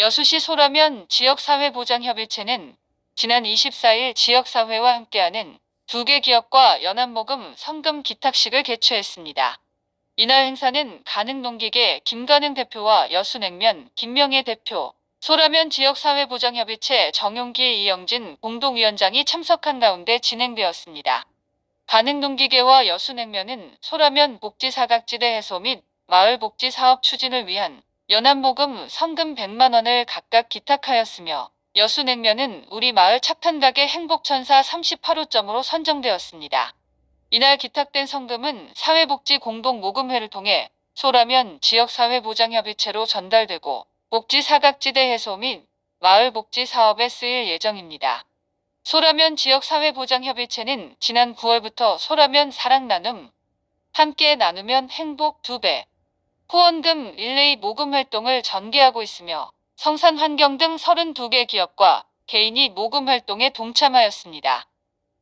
여수시 소라면 지역사회보장협의체는 지난 24일 지역사회와 함께하는 두 개 기업과 연합모금 성금 기탁식을 개최했습니다. 이날 행사는 가능농기계 김가능 대표와 여수냉면 김명애 대표, 소라면 지역사회보장협의체 정용기 이영진 공동위원장이 참석한 가운데 진행되었습니다. 가능농기계와 여수냉면은 소라면 복지사각지대 해소 및 마을복지 사업 추진을 위한 연합모금 성금 100만 원을 각각 기탁하였으며 여수냉면은 우리 마을 착탄가게 행복천사 38호점으로 선정되었습니다. 이날 기탁된 성금은 사회복지 공동모금회를 통해 소라면 지역사회보장협의체로 전달되고 복지 사각지대 해소 및 마을 복지 사업에 쓰일 예정입니다. 소라면 지역사회보장협의체는 지난 9월부터 소라면 사랑 나눔, 함께 나누면 행복 2배, 후원금 릴레이 모금 활동을 전개하고 있으며 성산 환경 등 32개 기업과 개인이 모금 활동에 동참하였습니다.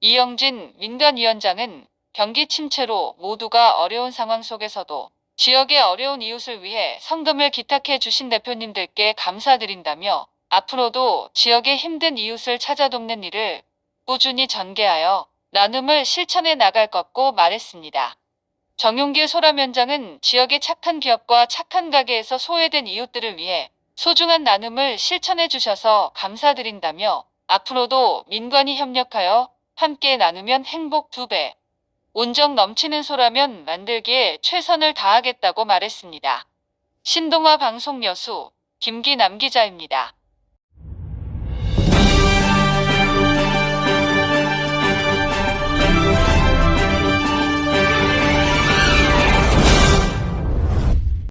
이영진 민간위원장은 경기 침체로 모두가 어려운 상황 속에서도 지역의 어려운 이웃을 위해 성금을 기탁해 주신 대표님들께 감사드린다며 앞으로도 지역의 힘든 이웃을 찾아 돕는 일을 꾸준히 전개하여 나눔을 실천해 나갈 것고 말했습니다. 정용길 소라면장은 지역의 착한 기업과 착한 가게에서 소외된 이웃들을 위해 소중한 나눔을 실천해 주셔서 감사드린다며 앞으로도 민관이 협력하여 함께 나누면 행복 두 배, 온정 넘치는 소라면 만들기에 최선을 다하겠다고 말했습니다. 신동화 방송 여수 김기남 기자입니다.